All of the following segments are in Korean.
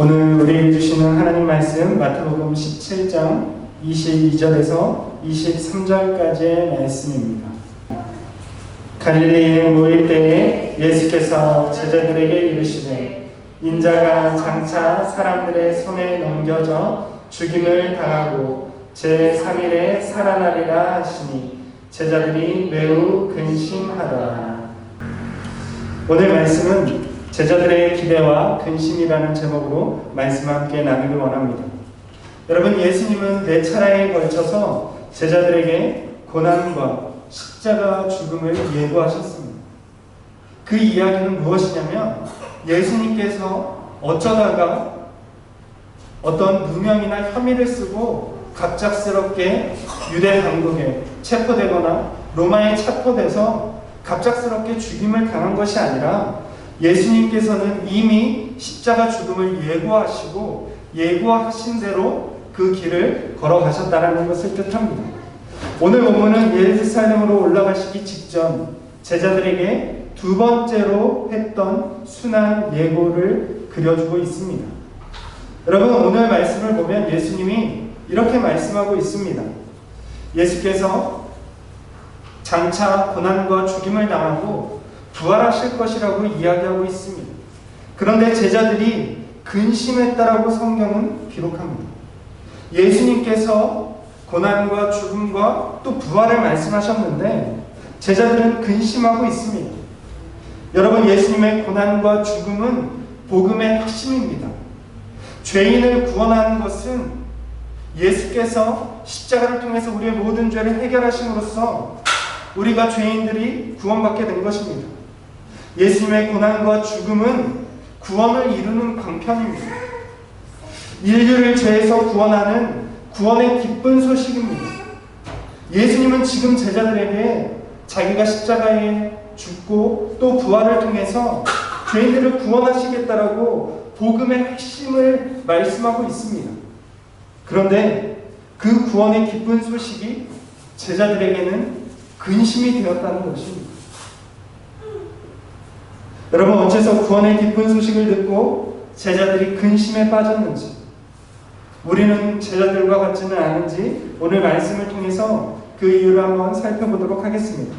오늘 우리에게 주시는 하나님 말씀 마태복음 17장 22절에서 23절까지의 말씀입니다. 갈릴리에 모일 때에 예수께서 제자들에게 이르시되 인자가 장차 사람들의 손에 넘겨져 죽임을 당하고 제3일에 살아나리라 하시니 제자들이 매우 근심하더라. 오늘 말씀은 제자들의 기대와 근심이라는 제목으로 말씀 함께 나누기 원합니다. 여러분 예수님은 네 차례에 걸쳐서 제자들에게 고난과 십자가 죽음을 예고하셨습니다. 그 이야기는 무엇이냐면 예수님께서 어쩌다가 어떤 누명이나 혐의를 쓰고 갑작스럽게 유대 당국에 체포되거나 로마에 체포돼서 갑작스럽게 죽임을 당한 것이 아니라 예수님께서는 이미 십자가 죽음을 예고하시고 예고하신 대로 그 길을 걸어가셨다라는 것을 뜻합니다. 오늘 본문은 예루살렘으로 올라가시기 직전 제자들에게 두 번째로 했던 순환 예고를 그려주고 있습니다. 여러분 오늘 말씀을 보면 예수님이 이렇게 말씀하고 있습니다. 예수께서 장차 고난과 죽임을 당하고 부활하실 것이라고 이야기하고 있습니다. 그런데 제자들이 근심했다라고 성경은 기록합니다. 예수님께서 고난과 죽음과 또 부활을 말씀하셨는데 제자들은 근심하고 있습니다. 여러분 예수님의 고난과 죽음은 복음의 핵심입니다. 죄인을 구원하는 것은 예수께서 십자가를 통해서 우리의 모든 죄를 해결하심으로써 우리가 죄인들이 구원받게 된 것입니다. 예수님의 고난과 죽음은 구원을 이루는 방편입니다. 인류를 죄에서 구원하는 구원의 기쁜 소식입니다. 예수님은 지금 제자들에게 자기가 십자가에 죽고 또 부활을 통해서 죄인들을 구원하시겠다라고 복음의 핵심을 말씀하고 있습니다. 그런데 그 구원의 기쁜 소식이 제자들에게는 근심이 되었다는 것입니다. 여러분 어째서 구원의 기쁜 소식을 듣고 제자들이 근심에 빠졌는지 우리는 제자들과 같지는 않은지 오늘 말씀을 통해서 그 이유를 한번 살펴보도록 하겠습니다.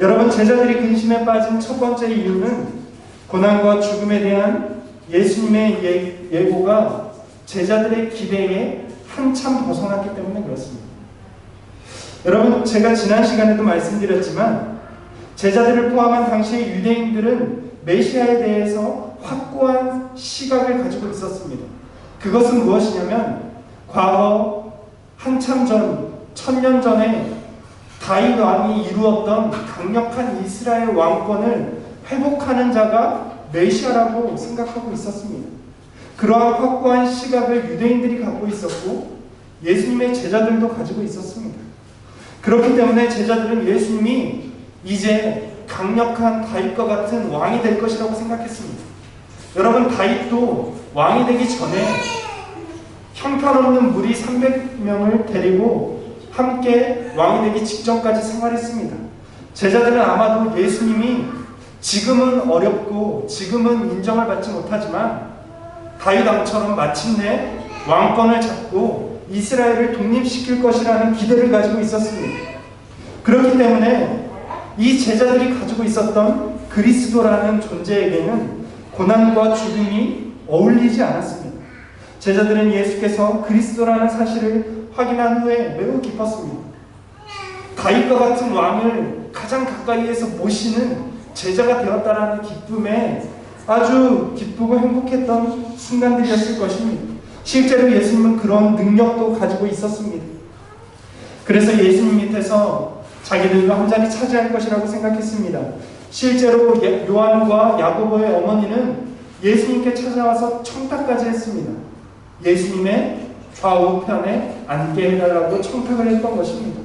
여러분 제자들이 근심에 빠진 첫 번째 이유는 고난과 죽음에 대한 예수님의 예, 예고가 제자들의 기대에 한참 벗어났기 때문에 그렇습니다. 여러분 제가 지난 시간에도 말씀드렸지만 제자들을 포함한 당시의 유대인들은 메시아에 대해서 확고한 시각을 가지고 있었습니다. 그것은 무엇이냐면 과거 한참 전 천년 전에 다윗 왕이 이루었던 강력한 이스라엘 왕권을 회복하는 자가 메시아라고 생각하고 있었습니다. 그러한 확고한 시각을 유대인들이 갖고 있었고 예수님의 제자들도 가지고 있었습니다. 그렇기 때문에 제자들은 예수님이 이제 강력한 다윗과 같은 왕이 될 것이라고 생각했습니다. 여러분 다윗도 왕이 되기 전에 형편없는 무리 300명을 데리고 함께 왕이 되기 직전까지 생활했습니다. 제자들은 아마도 예수님이 지금은 어렵고 지금은 인정을 받지 못하지만 다윗 왕처럼 마침내 왕권을 잡고 이스라엘을 독립시킬 것이라는 기대를 가지고 있었습니다. 그렇기 때문에 이 제자들이 가지고 있었던 그리스도라는 존재에게는 고난과 죽음이 어울리지 않았습니다. 제자들은 예수께서 그리스도라는 사실을 확인한 후에 매우 기뻤습니다. 다윗과 같은 왕을 가장 가까이에서 모시는 제자가 되었다라는 기쁨에 아주 기쁘고 행복했던 순간들이었을 것입니다. 실제로 예수님은 그런 능력도 가지고 있었습니다. 그래서 예수님 밑에서 자기들과 한 자리 차지할 것이라고 생각했습니다. 실제로 예, 요한과 야고보의 어머니는 예수님께 찾아와서 청탁까지 했습니다. 예수님의 좌우편에 앉게 해달라고 청탁을 했던 것입니다.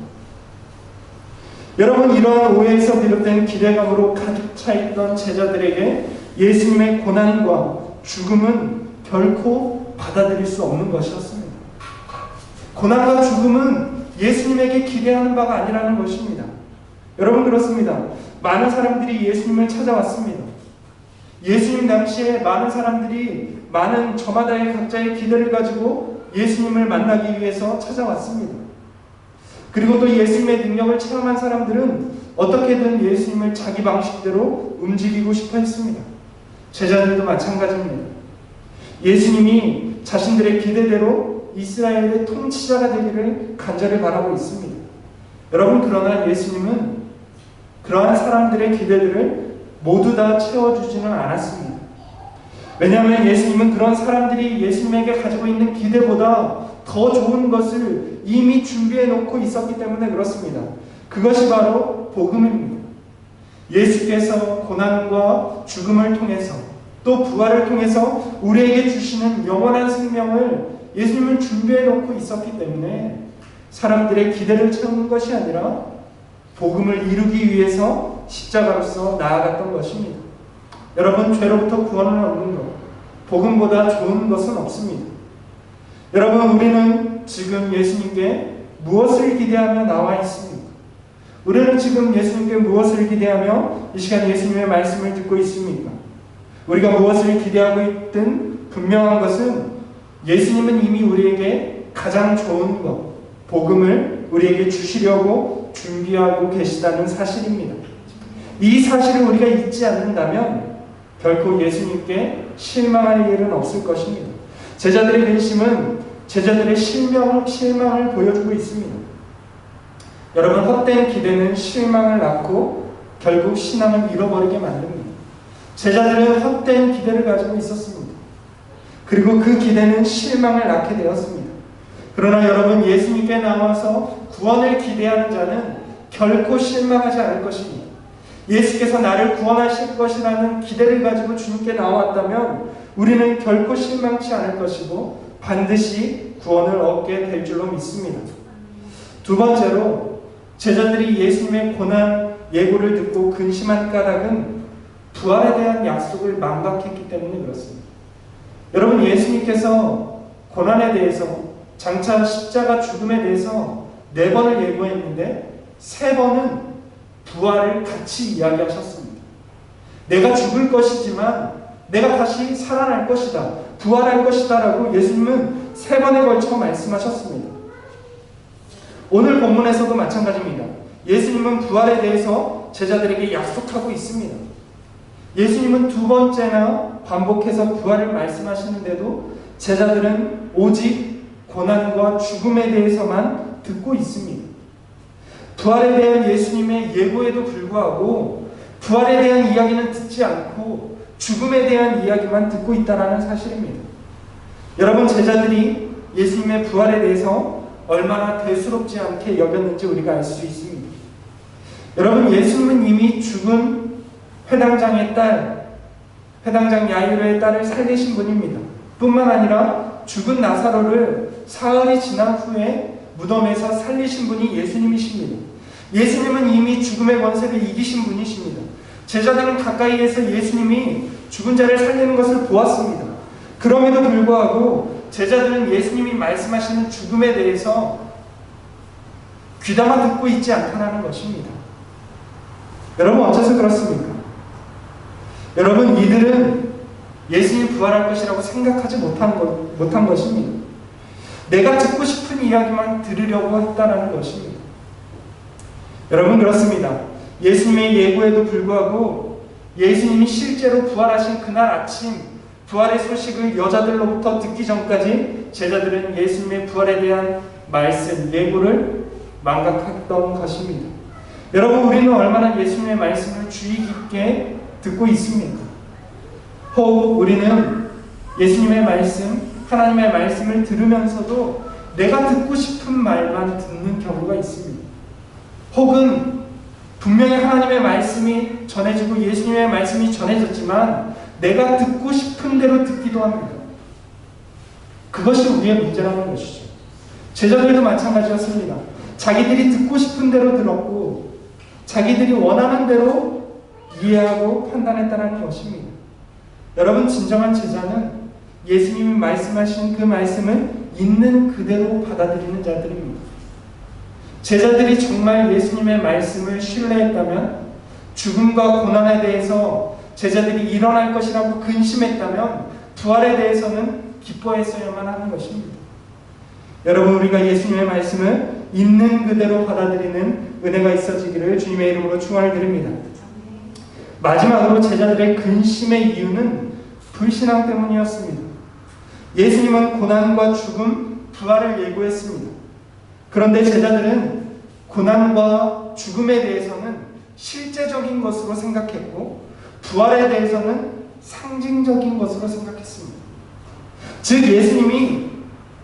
여러분 이러한 오해에서 비롯된 기대감으로 가득 차 있던 제자들에게 예수님의 고난과 죽음은 결코 받아들일 수 없는 것이었습니다. 고난과 죽음은 예수님에게 기대하는 바가 아니라는 것입니다. 여러분 그렇습니다. 많은 사람들이 예수님을 찾아왔습니다. 예수님 당시에 많은 사람들이 많은 저마다의 각자의 기대를 가지고 예수님을 만나기 위해서 찾아왔습니다. 그리고 또 예수님의 능력을 체험한 사람들은 어떻게든 예수님을 자기 방식대로 움직이고 싶어 했습니다. 제자들도 마찬가지입니다. 예수님이 자신들의 기대대로 이스라엘의 통치자가 되기를 간절히 바라고 있습니다. 여러분, 그러나 예수님은 그러한 사람들의 기대들을 모두 다 채워주지는 않았습니다. 왜냐하면 예수님은 그런 사람들이 예수님에게 가지고 있는 기대보다 더 좋은 것을 이미 준비해 놓고 있었기 때문에 그렇습니다. 그것이 바로 복음입니다. 예수께서 고난과 죽음을 통해서 또 부활을 통해서 우리에게 주시는 영원한 생명을 예수님은 준비해 놓고 있었기 때문에 사람들의 기대를 채우는 것이 아니라 복음을 이루기 위해서 십자가로서 나아갔던 것입니다. 여러분, 죄로부터 구원을 얻는 것, 복음보다 좋은 것은 없습니다. 여러분, 우리는 지금 예수님께 무엇을 기대하며 나와 있습니까? 우리는 지금 예수님께 무엇을 기대하며 이 시간 예수님의 말씀을 듣고 있습니까? 우리가 무엇을 기대하고 있든 분명한 것은 예수님은 이미 우리에게 가장 좋은 것, 복음을 우리에게 주시려고 준비하고 계시다는 사실입니다. 이 사실을 우리가 잊지 않는다면 결코 예수님께 실망할 일은 없을 것입니다. 제자들의 근심은 제자들의 실명을, 실망을 보여주고 있습니다. 여러분, 헛된 기대는 실망을 낳고 결국 신앙을 잃어버리게 만듭니다. 제자들은 헛된 기대를 가지고 있었습니다. 그리고 그 기대는 실망을 낳게 되었습니다. 그러나 여러분, 예수님께 나와서 구원을 기대하는 자는 결코 실망하지 않을 것입니다. 예수께서 나를 구원하실 것이라는 기대를 가지고 주님께 나왔다면 우리는 결코 실망치 않을 것이고 반드시 구원을 얻게 될 줄로 믿습니다. 두 번째로 제자들이 예수님의 고난 예고를 듣고 근심한 까닭은 부활에 대한 약속을 망각했기 때문에 그렇습니다. 여러분 예수님께서 고난에 대해서 장차 십자가 죽음에 대해서 네 번을 예고했는데 세 번은 부활을 같이 이야기하셨습니다. 내가 죽을 것이지만 내가 다시 살아날 것이다. 부활할 것이다 라고 예수님은 세 번에 걸쳐 말씀하셨습니다. 오늘 본문에서도 마찬가지입니다. 예수님은 부활에 대해서 제자들에게 약속하고 있습니다. 예수님은 두 번째나 반복해서 부활을 말씀하시는데도 제자들은 오직 고난과 죽음에 대해서만 듣고 있습니다. 부활에 대한 예수님의 예고에도 불구하고 부활에 대한 이야기는 듣지 않고 죽음에 대한 이야기만 듣고 있다는 사실입니다. 여러분 제자들이 예수님의 부활에 대해서 얼마나 대수롭지 않게 여겼는지 우리가 알 수 있습니다. 여러분 예수님은 이미 죽은 회당장의 딸, 회당장 야이로의 딸을 살리신 분입니다. 뿐만 아니라 죽은 나사로를 사흘이 지난 후에 무덤에서 살리신 분이 예수님이십니다. 예수님은 이미 죽음의 권세를 이기신 분이십니다. 제자들은 가까이에서 예수님이 죽은 자를 살리는 것을 보았습니다. 그럼에도 불구하고 제자들은 예수님이 말씀하시는 죽음에 대해서 귀담아 듣고 있지 않다는 것입니다. 여러분 어째서 그렇습니까? 여러분 이들은 예수님 부활할 것이라고 생각하지 못한, 것, 못한 것입니다. 내가 듣고 싶은 이야기만 들으려고 했다는 것입니다. 여러분 그렇습니다. 예수님의 예고에도 불구하고 예수님이 실제로 부활하신 그날 아침 부활의 소식을 여자들로부터 듣기 전까지 제자들은 예수님의 부활에 대한 말씀, 예고를 망각했던 것입니다. 여러분 우리는 얼마나 예수님의 말씀을 주의 깊게 듣고 있습니까? 혹 우리는 예수님의 말씀, 하나님의 말씀을 들으면서도 내가 듣고 싶은 말만 듣는 경우가 있습니다. 혹은 분명히 하나님의 말씀이 전해지고 예수님의 말씀이 전해졌지만 내가 듣고 싶은 대로 듣기도 합니다. 그것이 우리의 문제라는 것이죠. 제자들도 마찬가지였습니다. 자기들이 듣고 싶은 대로 들었고 자기들이 원하는 대로 이해하고 판단했다는 것입니다. 여러분 진정한 제자는 예수님이 말씀하신 그 말씀을 있는 그대로 받아들이는 자들입니다. 제자들이 정말 예수님의 말씀을 신뢰했다면 죽음과 고난에 대해서 제자들이 일어날 것이라고 근심했다면 부활에 대해서는 기뻐했어야만 하는 것입니다. 여러분 우리가 예수님의 말씀을 있는 그대로 받아들이는 은혜가 있어지기를 주님의 이름으로 축원을 드립니다. 마지막으로 제자들의 근심의 이유는 불신앙 때문이었습니다. 예수님은 고난과 죽음, 부활을 예고했습니다. 그런데 제자들은 고난과 죽음에 대해서는 실제적인 것으로 생각했고 부활에 대해서는 상징적인 것으로 생각했습니다. 즉 예수님이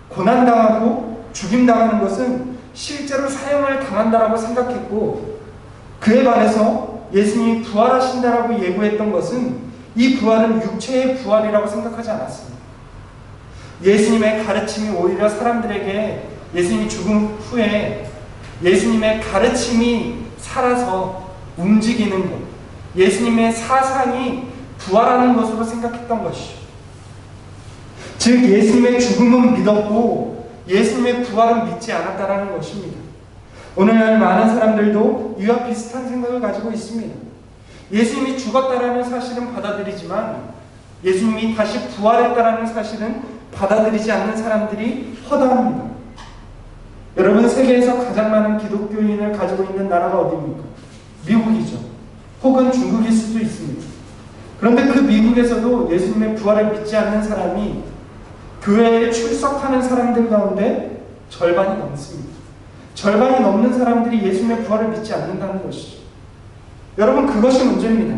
고난당하고 죽임당하는 것은 실제로 사형을 당한다라고 생각했고 그에 반해서 예수님이 부활하신다라고 예고했던 것은 이 부활은 육체의 부활이라고 생각하지 않았습니다. 예수님의 가르침이 오히려 사람들에게 예수님이 죽음 후에 예수님의 가르침이 살아서 움직이는 것, 예수님의 사상이 부활하는 것으로 생각했던 것이죠. 즉 예수님의 죽음은 믿었고 예수님의 부활은 믿지 않았다라는 것입니다. 오늘날 많은 사람들도 이와 비슷한 생각을 가지고 있습니다. 예수님이 죽었다라는 사실은 받아들이지만 예수님이 다시 부활했다라는 사실은 받아들이지 않는 사람들이 허다합니다. 여러분 세계에서 가장 많은 기독교인을 가지고 있는 나라가 어디입니까? 미국이죠. 혹은 중국일 수도 있습니다. 그런데 그 미국에서도 예수님의 부활을 믿지 않는 사람이 교회에 출석하는 사람들 가운데 절반이 넘습니다. 절반이 넘는 사람들이 예수님의 부활을 믿지 않는다는 것이죠. 여러분 그것이 문제입니다.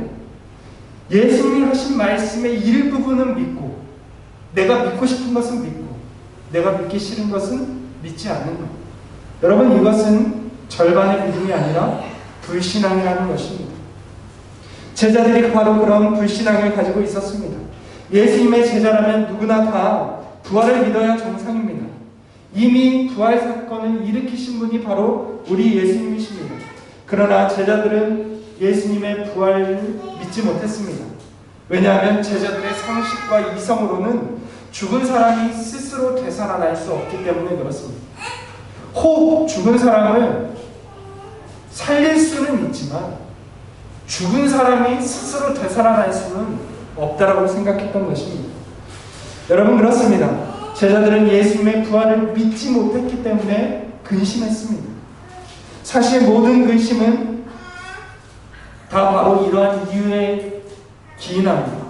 예수님이 하신 말씀의 일부분은 믿고 내가 믿고 싶은 것은 믿고 내가 믿기 싫은 것은 믿지 않는 것. 여러분 이것은 절반의 믿음이 아니라 불신앙이라는 것입니다. 제자들이 바로 그런 불신앙을 가지고 있었습니다. 예수님의 제자라면 누구나 다 부활을 믿어야 정상입니다. 이미 부활 사건을 일으키신 분이 바로 우리 예수님이십니다. 그러나 제자들은 예수님의 부활을 믿지 못했습니다. 왜냐하면 제자들의 상식과 이성으로는 죽은 사람이 스스로 되살아날 수 없기 때문에 그렇습니다. 혹 죽은 사람을 살릴 수는 있지만 죽은 사람이 스스로 되살아날 수는 없다라고 생각했던 것입니다. 여러분 그렇습니다. 제자들은 예수님의 부활을 믿지 못했기 때문에 근심했습니다. 사실 모든 근심은 다 바로 이러한 이유에 기인합니다.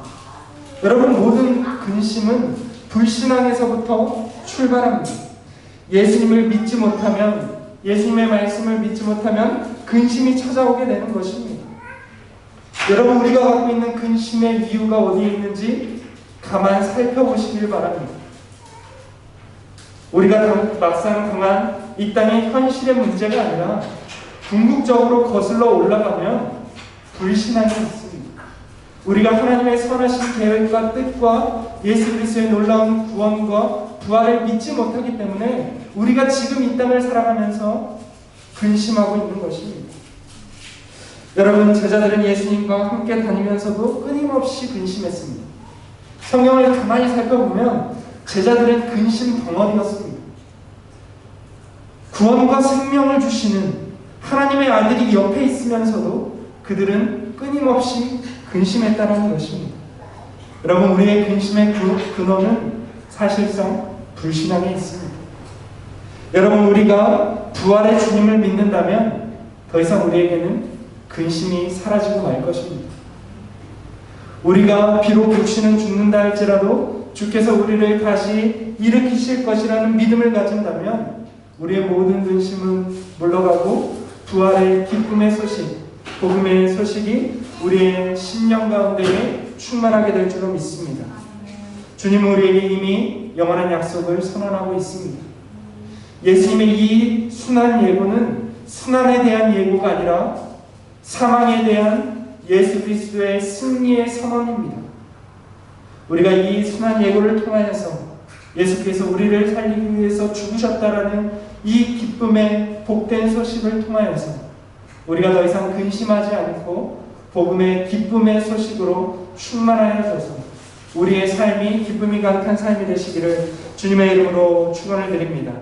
여러분 모든 근심은 불신앙에서부터 출발합니다. 예수님을 믿지 못하면 예수님의 말씀을 믿지 못하면 근심이 찾아오게 되는 것입니다. 여러분 우리가 갖고 있는 근심의 이유가 어디에 있는지 가만 살펴보시길 바랍니다. 우리가 막상 당한 이 땅의 현실의 문제가 아니라 궁극적으로 거슬러 올라가면 불신앙이 있습니다. 우리가 하나님의 선하신 계획과 뜻과 예수 그리스도의 놀라운 구원과 부활을 믿지 못하기 때문에 우리가 지금 이 땅을 살아가면서 근심하고 있는 것입니다. 여러분 제자들은 예수님과 함께 다니면서도 끊임없이 근심했습니다. 성경을 가만히 살펴보면 제자들은 근심 덩어리였습니다. 구원과 생명을 주시는 하나님의 아들이 옆에 있으면서도 그들은 끊임없이 근심했다는 것입니다. 여러분 우리의 근심의 근원은 사실상 불신앙에 있습니다. 여러분 우리가 부활의 주님을 믿는다면 더 이상 우리에게는 근심이 사라지고 말 것입니다. 우리가 비록 육신은 죽는다 할지라도 주께서 우리를 다시 일으키실 것이라는 믿음을 가진다면 우리의 모든 근심은 물러가고 부활의 기쁨의 소식, 복음의 소식이 우리의 신령 가운데에 충만하게 될 줄로 믿습니다. 주님은 우리에게 이미 영원한 약속을 선언하고 있습니다. 예수님의 이 순환 예고는 순환에 대한 예고가 아니라 사망에 대한 예수 그리스도의 승리의 선언입니다. 우리가 이 순환 예고를 통하여서 예수께서 우리를 살리기 위해서 죽으셨다라는 이 기쁨의 복된 소식을 통하여서 우리가 더 이상 근심하지 않고 복음의 기쁨의 소식으로 충만하여져서 우리의 삶이 기쁨이 가득한 삶이 되시기를 주님의 이름으로 축원을 드립니다.